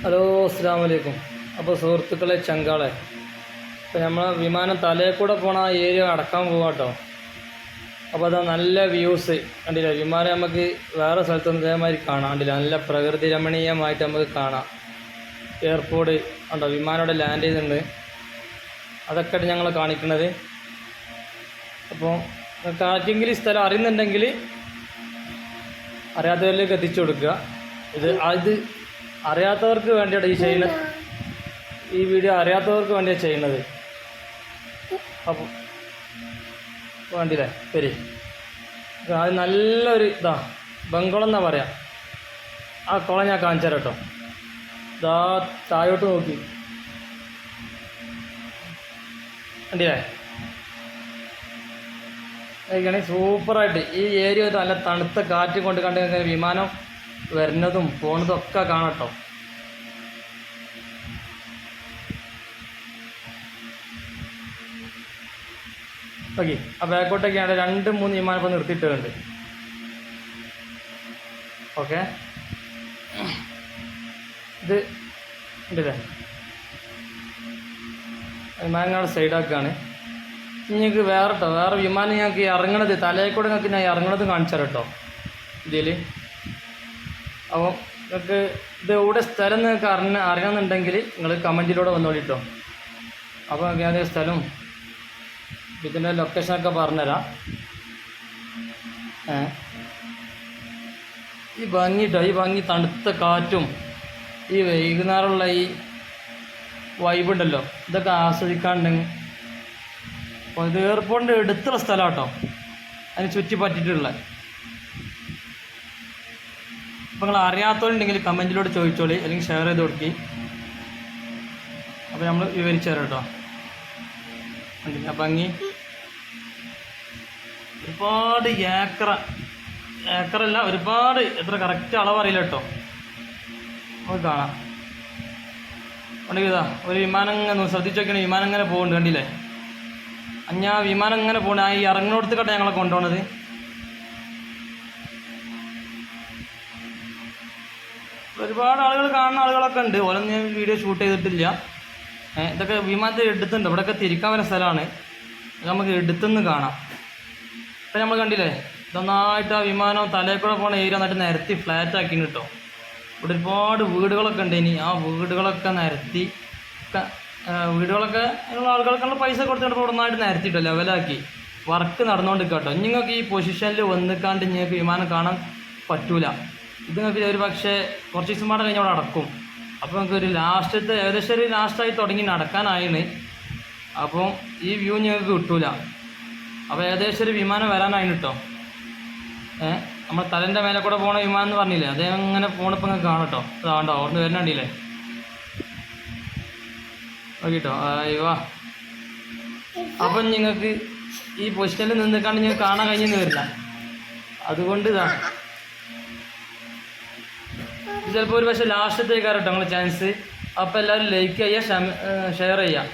Hello അസ്സാം വലൈക്കും അപ്പോൾ സുഹൃത്തുക്കളെ ചങ്കാളെ. ഇപ്പോൾ നമ്മൾ വിമാനം തലയിൽ കൂടെ പോണ ആ ഏരിയ അടക്കാൻ പോവാട്ടോ അപ്പോൾ അതാ നല്ല വ്യൂസ് കണ്ടില്ല? വിമാനം നമുക്ക് വേറെ സ്ഥലത്തൊന്നും ഇതേമാതിരി കാണാം. കണ്ടില്ല? നല്ല പ്രകൃതി രമണീയമായിട്ട് നമുക്ക് കാണാം. എയർപോർട്ട് ഉണ്ടോ വിമാനം അവിടെ ലാൻഡ് ചെയ്തിട്ടുണ്ട്. അതൊക്കെയാണ് ഞങ്ങൾ കാണിക്കുന്നത് അപ്പോൾ നിങ്ങൾക്ക് ആർക്കെങ്കിലും സ്ഥലം അറിയുന്നുണ്ടെങ്കിൽ അറിയാത്തവരിലേക്ക് എത്തിച്ചു കൊടുക്കുക. ഇത് അത് അറിയാത്തവർക്ക് വേണ്ടിയാണ് ഈ ചെയ്യുന്നത് ഈ വീഡിയോ അറിയാത്തവർക്ക് വേണ്ടിയാണ് ചെയ്യുന്നത്. അപ്പോൾ വേണ്ടിയില്ലേ? ശരി. അത് നല്ലൊരു ഇതാ ബംഗളം എന്നാ പറയാം. ആ കുളം ഞാൻ കാണിച്ചു തരാം കേട്ടോ. ഇതാ താഴോട്ട് നോക്കി. കണ്ടില്ലേ? കഴിക്കണേ സൂപ്പറായിട്ട്. ഈ ഏരിയ നല്ല തണുത്ത കാറ്റ് കൊണ്ട് കണ്ട് വിമാനം വരുന്നതും പോണതും ഒക്കെ കാണട്ടോ. ഓക്കെ ആ ബാക്കോട്ടൊക്കെയാണ് രണ്ട് മൂന്ന് വിമാനം ഇപ്പോൾ നിർത്തിയിട്ടുണ്ട്. ഓക്കെ. ഇത് ഉണ്ടല്ലേ? വിമാനങ്ങളുടെ സൈഡാക്കാണ്. നിങ്ങൾക്ക് വേറെ കേട്ടോ വേറെ വിമാനം ഞങ്ങൾക്ക് ഇറങ്ങണത് തലയിൽ കൂടെ ഞങ്ങൾക്ക് ഞാൻ ഇറങ്ങണത് കാണിച്ചാലോ തരാം കേട്ടോ ഇതിൽ അപ്പോൾ നിങ്ങൾക്ക് ഇത് എവിടെ സ്ഥലം നിങ്ങൾക്ക് അറിഞ്ഞ അറിയണമെന്നുണ്ടെങ്കിൽ നിങ്ങൾ കമന്റിലൂടെ വന്നോളി കേട്ടോ അപ്പോൾ ഞാൻ സ്ഥലം ഇതിന്റെ ലൊക്കേഷനൊക്കെ പറഞ്ഞുതരാം. ഈ ഭംഗിട്ടോ ഈ ഭംഗി തണുത്ത കാറ്റും ഈ വൈകുന്നേരമുള്ള ഈ വൈബുണ്ടല്ലോ ഇതൊക്കെ ആസ്വദിക്കാണ്ടെങ്കിൽ അപ്പോൾ ഇത് എയർപോർട്ടിന്റെ എടുത്തുള്ള സ്ഥലം കേട്ടോ അതിന് ചുറ്റി പറ്റിയിട്ടുള്ള. അപ്പോൾ നിങ്ങൾ അറിയാത്തവരുണ്ടെങ്കിൽ കമന്റിലൂടെ ചോദിച്ചോളി അല്ലെങ്കിൽ ഷെയർ ചെയ്ത് കൊടുക്കി. അപ്പോൾ നമ്മൾ വിവരിച്ചു തരാം കേട്ടോ അപ്പം ഭംഗി. ഒരുപാട് ഏക്കറ ഏക്കറല്ല ഒരുപാട് എത്ര കറക്റ്റ് അളവറിയില്ല കേട്ടോ നമുക്ക് കാണാം. ഉണ്ടെങ്കിൽ ഇതാ ഒരു വിമാനം ഇങ്ങനെ ശ്രദ്ധിച്ചു നോക്കിയാണ് വിമാനം ഇങ്ങനെ പോകുന്നുണ്ട് കണ്ടില്ലേ? അഞ്ഞാ വിമാനം ഇങ്ങനെ പോകണേ ആ ഈ ഇറങ്ങുന്നിടത്ത് കേട്ടോ ഞങ്ങളെ കൊണ്ടുപോണത്. ഒരുപാട് ആളുകൾ കാണുന്ന ആളുകളൊക്കെ ഉണ്ട്. ഓരോന്നും ഞാൻ വീഡിയോ ഷൂട്ട് ചെയ്തിട്ടില്ല. ഇതൊക്കെ വിമാനത്തിൽ എടുത്തുണ്ട് ഇവിടെയൊക്കെ തിരിക്കാൻ വരുന്ന സ്ഥലമാണ്. നമുക്ക് എടുത്തുനിന്ന് കാണാം. ഇപ്പം നമ്മൾ കണ്ടില്ലേ? നന്നായിട്ട് ആ വിമാനം തലയിൽ കൂടെ പോണ ഏരിയ നന്നായിട്ട് നിരത്തി ഫ്ലാറ്റ് ആക്കി കിട്ടും. ഇവിടെ ഒരുപാട് വീടുകളൊക്കെ ഉണ്ട് ഇനി. ആ വീടുകളൊക്കെ നിരത്തി വീടുകളൊക്കെ ആളുകൾക്കുള്ള പൈസ കൊടുത്തിട്ട് നന്നായിട്ട് നിരത്തിട്ടോ ലെവലാക്കി വർക്ക് നടന്നുകൊണ്ട് കേട്ടോ. നിങ്ങൾക്ക് ഈ പൊസിഷനിൽ വന്നിക്കാണ്ട് നിങ്ങൾക്ക് വിമാനം കാണാൻ പറ്റൂല. ഇത് നിങ്ങൾക്ക് ഒരു പക്ഷേ കുറച്ച് ദിവസം പാടെ കഴിഞ്ഞ് അവിടെ അടക്കും അപ്പോൾ നമുക്ക് ഒരു ലാസ്റ്റത്തെ ഏകദേശം ഒരു ലാസ്റ്റായി തുടങ്ങി നടക്കാനായിന് അപ്പോൾ ഈ വ്യൂ നിങ്ങൾക്ക് കിട്ടൂല. അപ്പോൾ ഏകദേശം ഒരു വിമാനം വരാനായിന് കേട്ടോ ഏഹ് നമ്മൾ തലന്റെ മേലെ കൂടെ പോണ വിമാനം എന്ന് പറഞ്ഞില്ലേ? അതേ അങ്ങനെ പോണപ്പോൾ നിങ്ങൾക്ക് കാണട്ടോ അതാണ്ടോ ഓർന്ന് വരുന്നുണ്ടില്ലേ ഓക്കെട്ടോ അയ്യോ അപ്പം നിങ്ങൾക്ക് ഈ പൊസിഷനിൽ നിന്നിക്കാണ്ട് നിങ്ങൾക്ക് കാണാൻ കഴിഞ്ഞെന്ന് വരില്ല. അതുകൊണ്ട് ഇതാ ഇത്. ചിലപ്പോൾ ഒരു പക്ഷേ ലാസ്റ്റത്തേക്കാരട്ടോ നമ്മൾ ചാൻസ് അപ്പോൾ എല്ലാവരും ലൈക്ക് ചെയ്യുക ഷെയർ ചെയ്യുക.